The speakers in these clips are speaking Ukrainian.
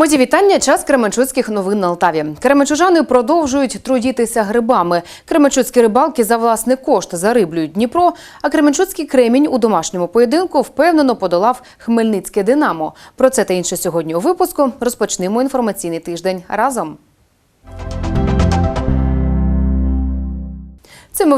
Мої вітання. Час Кременчуцьких новин на Алтаві. Кременчужани продовжують трудітися грибами. Кременчуцькі рибалки за власний кошт зариблюють Дніпро. А Кременчуцький кремінь у домашньому поєдинку впевнено подолав Хмельницьке Динамо. Про це та інше сьогодні у випуску. Розпочнемо інформаційний тиждень разом.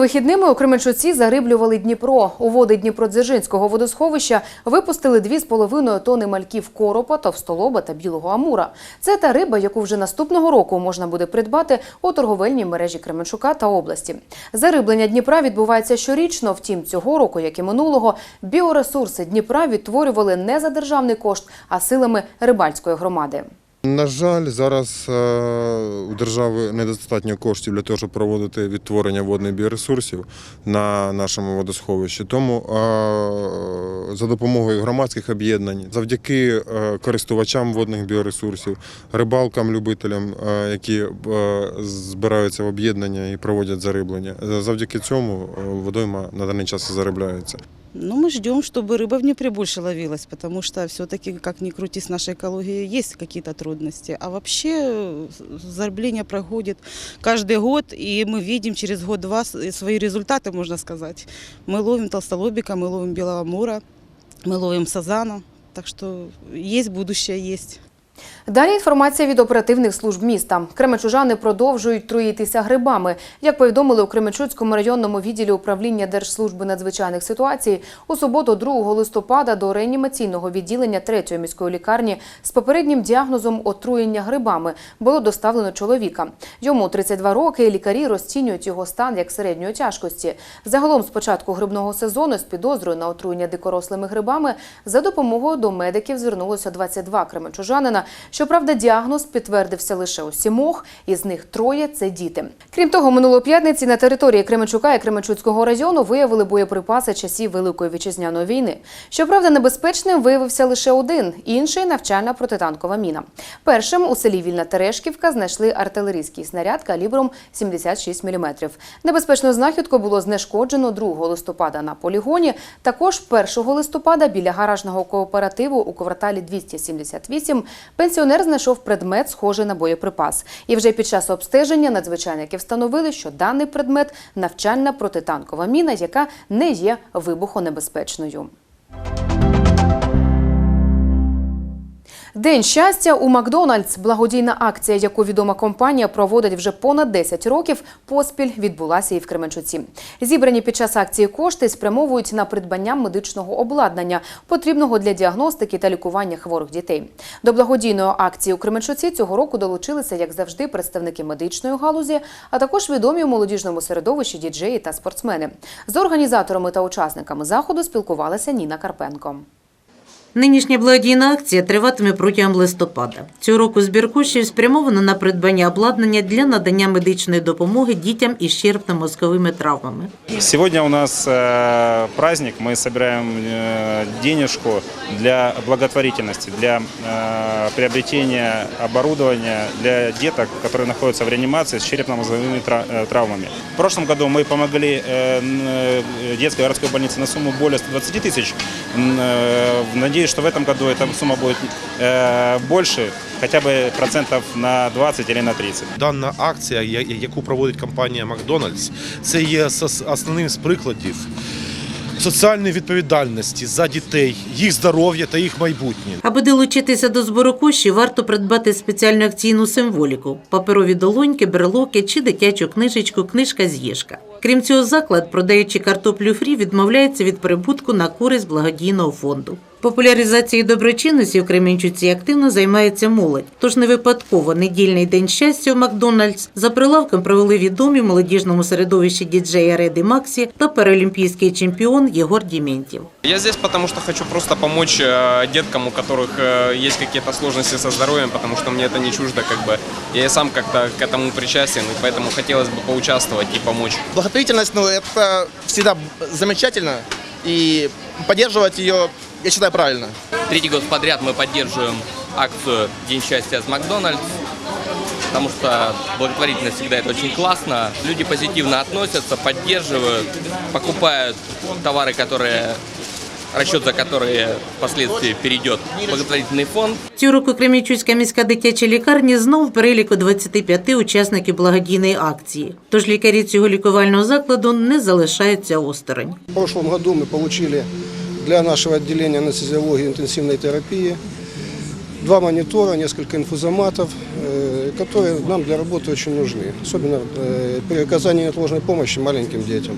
Вихідними у Кременчуці зариблювали Дніпро. У води Дніпродзержинського водосховища випустили 2,5 тони мальків коропа, товстолоба та білого амура. Це та риба, яку вже наступного року можна буде придбати у торговельній мережі Кременчука та області. Зариблення Дніпра відбувається щорічно. Втім, цього року, як і минулого, біоресурси Дніпра відтворювали не за державний кошт, а силами рибальської громади. На жаль, зараз е, у держави недостатньо коштів для того, щоб проводити відтворення водних біоресурсів на нашому водосховищі. Тому е, за допомогою громадських об'єднань, завдяки е, користувачам водних біоресурсів, рибалкам, любителям, які збираються в об'єднання і проводять зариблення, завдяки цьому водойма на даний час заробляється. Ну, мы ждем, чтобы рыба в Днепре больше ловилась, потому что все-таки, как ни крути, с нашей экологией есть какие-то трудности. А вообще э, зарбление проходит каждый год, и мы видим через год-два с- свои результаты, можно сказать. Мы ловим толстолобика, мы ловим белого мура, мы ловим сазана. Так что есть будущее, есть. Далі інформація від оперативних служб міста. Кременчужани продовжують труїтися грибами. Як повідомили у Кременчуцькому районному відділі управління Держслужби надзвичайних ситуацій, у суботу 2 листопада до реанімаційного відділення 3-ї міської лікарні з попереднім діагнозом отруєння грибами було доставлено чоловіка. Йому 32 роки, і лікарі розцінюють його стан як середньої тяжкості. Загалом з початку грибного сезону з підозрою на отруєння дикорослими грибами за допомогою до медиків звернулося 22 кременчужанина. Щоправда, діагноз підтвердився лише у сімох, із них троє це діти. Крім того, минулої п'ятниці на території Кременчука і Кременчуцького району виявили боєприпаси часів Великої вітчизняної війни. Щоправда, небезпечним виявився лише один інший навчальна протитанкова міна. Першим у селі Вільна Терешківка знайшли артилерійський снаряд калібром 76 мм. Небезпечну знахідку було знешкоджено 2 листопада на полігоні. Також 1 листопада біля гаражного кооперативу у кварталі 278 пенсіонер знайшов предмет, схожий на боєприпас. І вже під час обстеження надзвичайники встановили, що даний предмет навчальна протитанкова міна, яка не є вибухонебезпечною. День щастя у Макдональдс. Благодійна акція, яку відома компанія проводить вже понад 10 років, поспіль відбулася і в Кременчуці. Зібрані під час акції кошти спрямовують на придбання медичного обладнання, потрібного для діагностики та лікування хворих дітей. До благодійної акції у Кременчуці цього року долучилися, як завжди, представники медичної галузі, а також відомі у молодіжному середовищі діджеї та спортсмени. З організаторами та учасниками заходу спілкувалася Ніна Карпенко. Нинішня благодійна акція триватиме протягом листопада. Цього року збір коштів спрямовано на придбання обладнання для надання медичної допомоги дітям із черепно-мозковими травмами. Сегодня у нас э, праздник, мы собираем э, денежку для благотворительности, для э, приобретения оборудования для деток, которые находятся в реанимации с черепно-мозговыми тра- э, травмами. В прошлом году мы помогли э, н- э, детской городской больнице на сумму более 120 тысяч. Н- э, Надеюсь, что в этом году эта сумма будет э, больше, хотя бы процентов на 20 или на 30. Дана акція, я- яку проводить компанія Макдональдс, це є сос- основним з прикладів соціальної відповідальності за дітей, їх здоров'я та їх майбутнє. Аби долучитися до збору коштів, варто придбати спеціальну акційну символіку: паперові долоньки, брелоки чи дитячу книжечку Книжка з Єшка. Крім цього, заклад, продаючи картоплю фрі, відмовляється від прибутку на користь благодійного фонду. Популяризацією доброчинності у Кременчуці активно займається молодь. Тож не випадково недільний день щастя у Макдональдс за прилавком провели відомі в молодіжному середовищі діджея Реди Максі та паралімпійський чемпіон Єгор Діментів. Я здесь потому что хочу просто помочь э, деткам, у которых э, есть какие-то сложности со здоровьем, потому что мне это не чуждо, как бы. Я и сам как-то к этому причастен, и поэтому хотелось бы поучаствовать и помочь. Благотворительность, ну, это всегда замечательно, и поддерживать ее, я считаю, правильно. Третий год подряд мы поддерживаем акцию «День счастья» с Макдональдс, потому что благотворительность всегда это очень классно. Люди позитивно относятся, поддерживают, покупают товары, которые расчет за который впоследствии перейдет в благотворительный фонд. Цього року Кремічуцька міська дитяча лікарня знов в переліку 25 учасників благодійної акції. Тож лікарі цього лікувального закладу не залишаються осторонь. В прошлом году мы получили для нашего отделения анестезиологии и интенсивной терапии два монитора, несколько инфузоматов, э, которые нам для работы очень нужны, особенно э, при оказании неотложной помощи маленьким детям.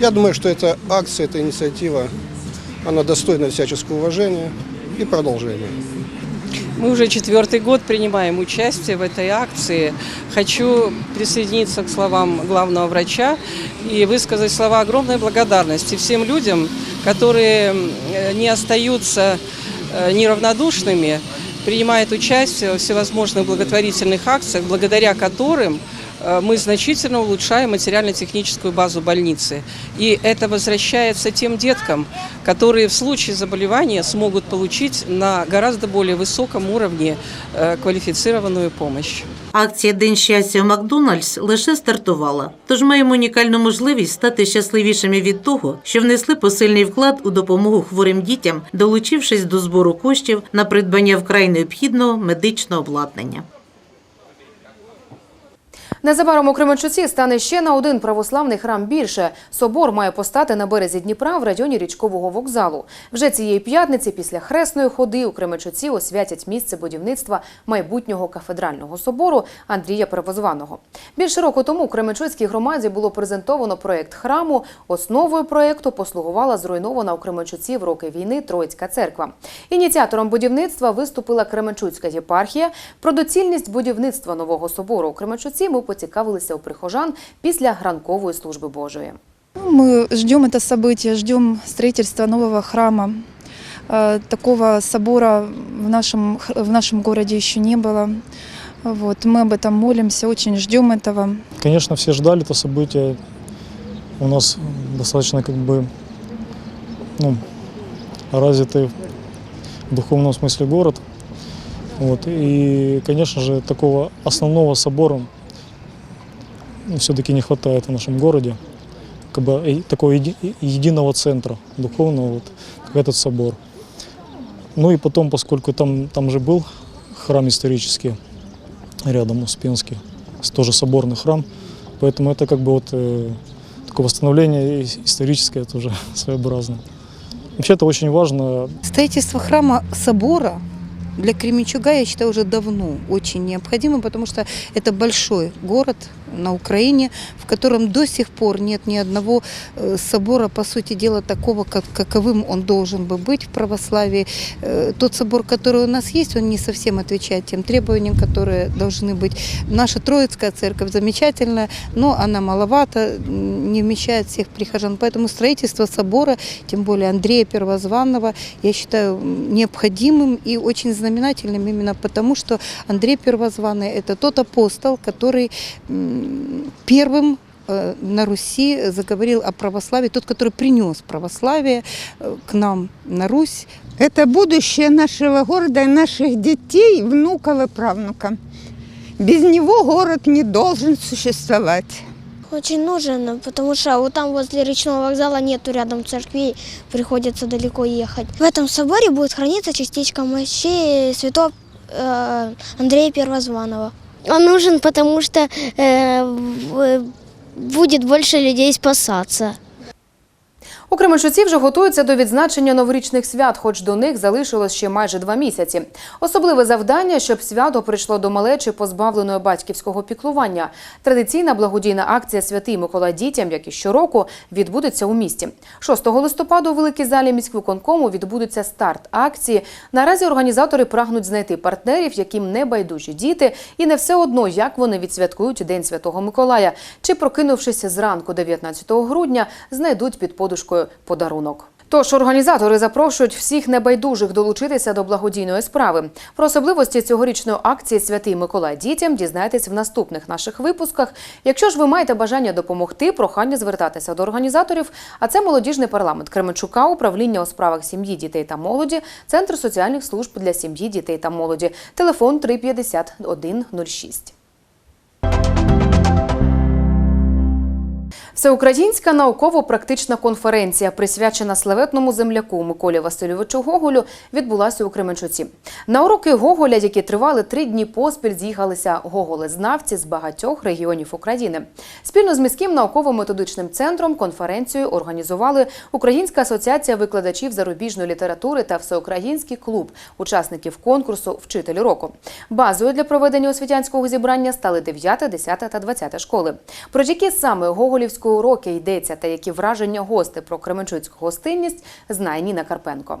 Я думаю, что эта акция, эта инициатива, она достойна всяческого уважения и продолжения. Мы уже четвертый год принимаем участие в этой акции. Хочу присоединиться к словам главного врача и высказать слова огромной благодарности всем людям, которые э, не остаются э, неравнодушными, принимают участие во всевозможных благотворительных акциях, благодаря которым э, мы значительно улучшаем материально-техническую базу больницы. И это возвращается тем деткам, которые в случае заболевания смогут получить на гораздо более высоком уровне э, квалифицированную помощь. Акція День щастя в Макдональдс лише стартувала. Тож маємо унікальну можливість стати щасливішими від того, що внесли посильний вклад у допомогу хворим дітям, долучившись до збору коштів на придбання вкрай необхідного медичного обладнання. Незабаром у Кременчуці стане ще на один православний храм більше. Собор має постати на березі Дніпра в районі річкового вокзалу. Вже цієї п'ятниці після хресної ходи у Кременчуці освятять місце будівництва майбутнього кафедрального собору Андрія Первозваного. Більше року тому у Кременчуцькій громаді було презентовано проєкт храму. Основою проєкту послугувала зруйнована у Кременчуці в роки війни Троїцька церква. Ініціатором будівництва виступила Кременчуцька єпархія. Про доцільність будівництва нового собору у Кременчуці ми поцікавилися у прихожан після гранкової служби Божої. Мы ждем это событие, ждем строительства нового храма. Э, Такого собора в нашем, х- в нашем городе еще не было. Вот, мы об этом молимся, очень ждем этого. Конечно, все ждали это событие. У нас достаточно как бы ну, развитый в духовном смысле город. Вот. И, конечно же, такого основного собора все-таки не хватает в нашем городе. Как бы и такого еди- единого центра духовного, вот, как этот собор. Ну и потом, поскольку там, там же был храм исторический, рядом Успенский, тоже соборный храм, поэтому это как бы вот э, такое восстановление историческое тоже своеобразно. Вообще это очень важно. Строительство храма собора для Кременчуга, я считаю, уже давно очень необходимо, потому что это большой город на Украине, в котором до сих пор нет ни одного э, собора, по сути дела, такого, как, каковым он должен бы быть в православии. Э, Тот собор, который у нас есть, он не совсем отвечает тем требованиям, которые должны быть. Наша Троицкая церковь замечательная, но она маловато, не вмещает всех прихожан. Поэтому строительство собора, тем более Андрея Первозванного, я считаю необходимым и очень знаменательным именно потому, что Андрей Первозванный – это тот апостол, который м, первым э, на Руси заговорил о православии, тот, который принес православие э, к нам на Русь. Это будущее нашего города и наших детей, внуков и правнуков. Без него город не должен существовать. Очень нужен, потому что вот там возле речного вокзала нету рядом церквей, приходится далеко ехать. В этом соборе будет храниться частичка мощей святого э, Андрея Первозванного. Он нужен, потому что э, будет больше людей спасаться. У Кременчуці вже готуються до відзначення новорічних свят, хоч до них залишилось ще майже два місяці. Особливе завдання, щоб свято прийшло до малечі позбавленої батьківського піклування. Традиційна благодійна акція Святий Микола дітям, як і щороку, відбудеться у місті. 6 листопада у великій залі міськвиконкому відбудеться старт акції. Наразі організатори прагнуть знайти партнерів, яким не байдужі діти, і не все одно, як вони відсвяткують День Святого Миколая, чи прокинувшись зранку 19 грудня, знайдуть під подушкою подарунок. Тож організатори запрошують всіх небайдужих долучитися до благодійної справи. Про особливості цьогорічної акції Святий Миколай дітям дізнайтесь в наступних наших випусках. Якщо ж ви маєте бажання допомогти, прохання звертатися до організаторів. А це молодіжний парламент Кременчука, управління у справах сім'ї, дітей та молоді, центр соціальних служб для сім'ї, дітей та молоді. Телефон 35106. Всеукраїнська науково-практична конференція, присвячена славетному земляку Миколі Васильовичу Гоголю, відбулася у Кременчуці. На уроки Гоголя, які тривали три дні поспіль, з'їхалися гоголезнавці з багатьох регіонів України. Спільно з міським науково-методичним центром конференцію організували Українська асоціація викладачів зарубіжної літератури та Всеукраїнський клуб учасників конкурсу Вчитель року. Базою для проведення освітянського зібрання стали 9, 10 та 20 школи. Про які саме гоголівські уроки йдеться та які враження гостей про кременчуцьку гостинність, знає Ніна Карпенко.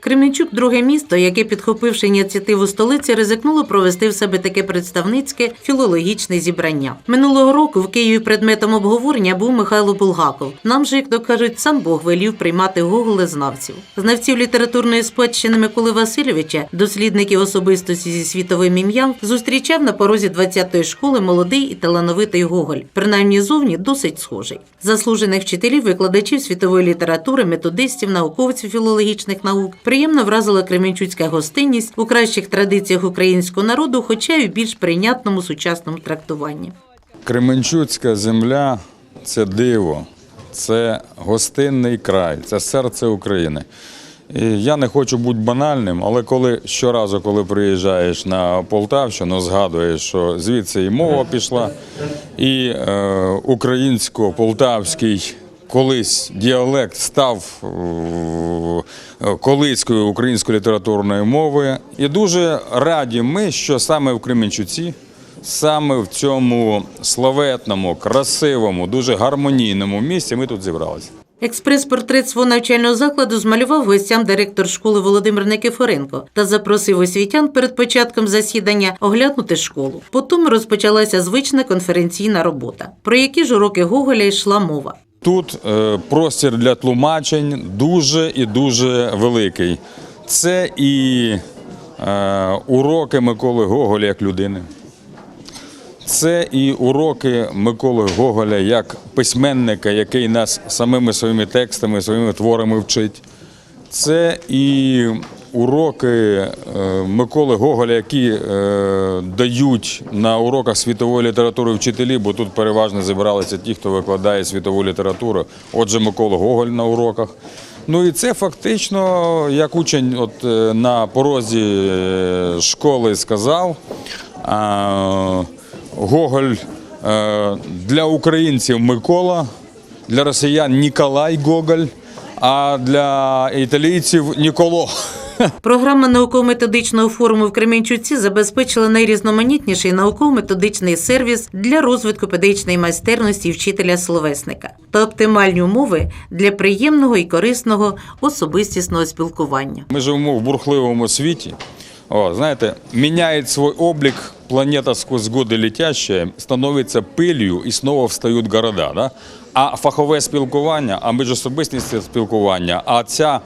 Кременчук друге місто, яке, підхопивши ініціативу столиці, ризикнуло провести в себе таке представницьке філологічне зібрання. Минулого року в Києві предметом обговорення був Михайло Булгаков. Нам же, як то кажуть, сам Бог велів приймати гоголезнавців. Знавців літературної спадщини Миколи Васильовича, дослідників особистості зі світовим ім'ям, зустрічав на порозі 20-ї школи молодий і талановитий Гоголь, принаймні зовні досить схожий. Заслужених вчителів, викладачів світової літератури, методистів, науковців філологічних наук приємно вразила кременчуцька гостинність у кращих традиціях українського народу, хоча й у більш прийнятному сучасному трактуванні. Кременчуцька земля це диво, це гостинний край, це серце України. І я не хочу бути банальним, але коли щоразу, коли приїжджаєш на Полтавщину, згадуєш, що звідси і мова пішла, і е, українсько-полтавський колись діалект став е, колицькою української літературної мови. І дуже раді ми, що саме в Кременчуці Саме в цьому славетному, красивому, дуже гармонійному місці ми тут зібралися. Експрес-портрет свого навчального закладу змалював гостям директор школи Володимир Никифоренко та запросив освітян перед початком засідання оглянути школу. Потім розпочалася звична конференційна робота. Про які ж уроки Гоголя йшла мова. Тут е, простір для тлумачень дуже і дуже великий. Це і е, уроки Миколи Гоголя як людини. Це і уроки Миколи Гоголя як письменника, який нас самими своїми текстами, своїми творами вчить. Це і уроки е, Миколи Гоголя, які е, дають на уроках світової літератури вчителі, бо тут переважно зібралися ті, хто викладає світову літературу. Отже, Микола Гоголь на уроках. Ну і це фактично, як учень от, е, на порозі школи сказав. Гоголь для українців Микола, для росіян Ніколай Гоголь, а для італійців Ніколо. Програма науково-методичного форуму в Кременчуці забезпечила найрізноманітніший науково-методичний сервіс для розвитку педагогічної майстерності вчителя-словесника та оптимальні умови для приємного і корисного особистісного спілкування. Ми живемо в бурхливому світі. О, знаєте, міняє свій облик планета сквозь годы летящая, становиться пилью і знову встають города. Да? А фахове спілкування, а міжособистісне спілкування, а ця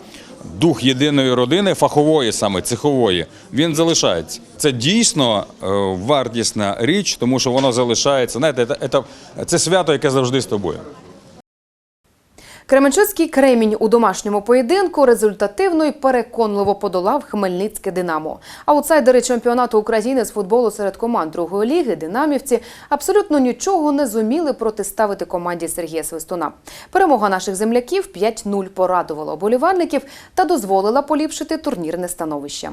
дух єдиної родини, фахової саме, цехової, він залишається. Це дійсно е, вартісна річ, тому що воно залишається. Знаєте, це, свято, яке завжди з тобою. Кременчуцький кремінь у домашньому поєдинку результативно і переконливо подолав Хмельницьке Динамо. Аутсайдери чемпіонату України з футболу серед команд другої ліги Динамівці абсолютно нічого не зуміли протиставити команді Сергія Свистуна. Перемога наших земляків 5-0 порадувала оболівальників та дозволила поліпшити турнірне становище.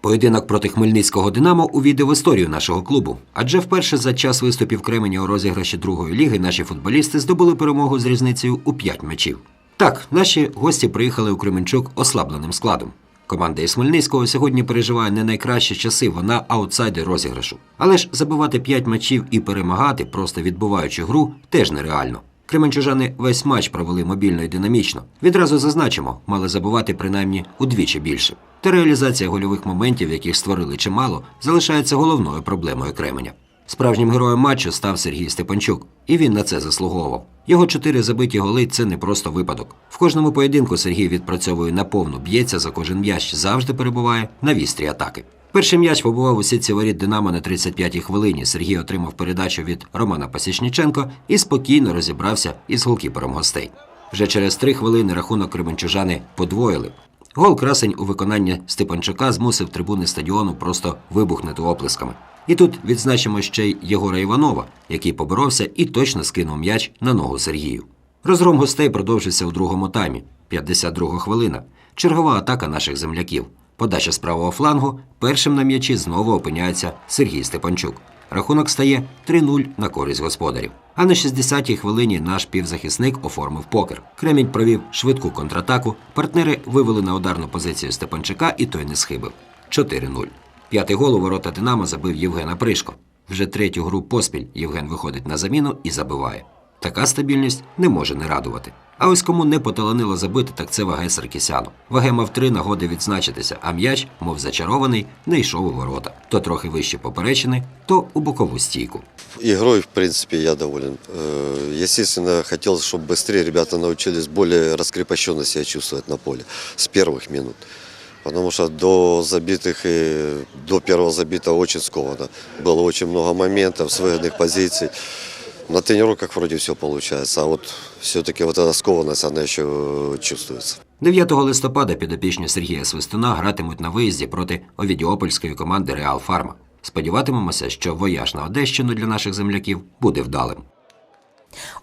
Поєдинок проти Хмельницького Динамо увійде в історію нашого клубу. Адже вперше за час виступів Кремені у розіграші другої ліги наші футболісти здобули перемогу з різницею у 5 м'ячів. Так, наші гості приїхали у Кременчук ослабленим складом. Команда із Хмельницького сьогодні переживає не найкращі часи, вона аутсайдер розіграшу. Але ж забивати 5 м'ячів і перемагати, просто відбуваючи гру, теж нереально. Кременчужани весь матч провели мобільно і динамічно. Відразу зазначимо, мали забувати принаймні удвічі більше. Та реалізація гольових моментів, яких створили чимало, залишається головною проблемою Кременя. Справжнім героєм матчу став Сергій Степанчук, і він на це заслуговував. Його чотири забиті голи це не просто випадок. В кожному поєдинку Сергій відпрацьовує наповну, б'ється за кожен м'яч, завжди перебуває на вістрі атаки. Перший м'яч побував у сітці воріт Динамо на 35-й хвилині. Сергій отримав передачу від Романа Пасічніченко і спокійно розібрався із голкіпером гостей. Вже через три хвилини рахунок кременчужани подвоїли. Гол красень у виконанні Степанчука змусив трибуни стадіону просто вибухнути оплесками. І тут відзначимо ще й Єгора Іванова, який поборовся і точно скинув м'яч на ногу Сергію. Розгром гостей продовжився у другому таймі. 52 хвилина. Чергова атака наших земляків. Подача з правого флангу. Першим на м'ячі знову опиняється Сергій Степанчук. Рахунок стає 3-0 на користь господарів. А на 60-й хвилині наш півзахисник оформив покер. Кремінь провів швидку контратаку. Партнери вивели на ударну позицію Степанчука, і той не схибив. 4-0. П'ятий гол у ворота Динамо забив Євген Апришко. Вже третю гру поспіль Євген виходить на заміну і забиває. Така стабільність не може не радувати. А ось кому не поталанило забити, так це Ваге Саркісяну. Ваге мав три нагоди відзначитися, а м'яч, мов зачарований, не йшов у ворота. То трохи вище поперечини, то у бокову стійку. Игрой, в принципе, я доволен. Э, Естественно, хотелось, чтобы быстрее ребята научились более раскрепощенно себя чувствовать на поле с первых минут. Потому что до забитых и до первого забитого очень сковано. Было очень много моментов с выгодных позиций. На тренировках вроде все получается, а вот все-таки вот эта скованность, она еще э, чувствуется. 9 листопада підопічні Сергія Свистуна гратимуть на виїзді проти овідіопольської команди Реал Фарма. Сподіватимемося, що вояж на Одещину для наших земляків буде вдалим.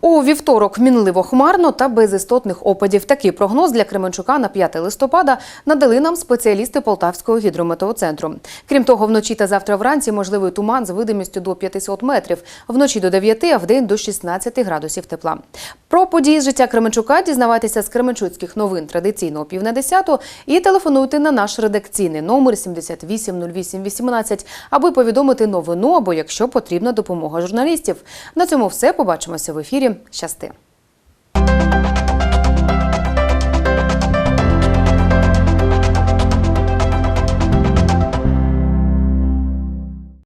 У вівторок мінливо хмарно та без істотних опадів. Такий прогноз для Кременчука на 5 листопада надали нам спеціалісти Полтавського гідрометеоцентру. Крім того, вночі та завтра вранці можливий туман з видимістю до 500 метрів, вночі до 9, а вдень до 16 градусів тепла. Про події з життя Кременчука дізнавайтеся з Кременчуцьких новин традиційно о пів на 10 і телефонуйте на наш редакційний номер 780818, аби повідомити новину або якщо потрібна допомога журналістів. На цьому все. Побачимося в ефірі. Щасти!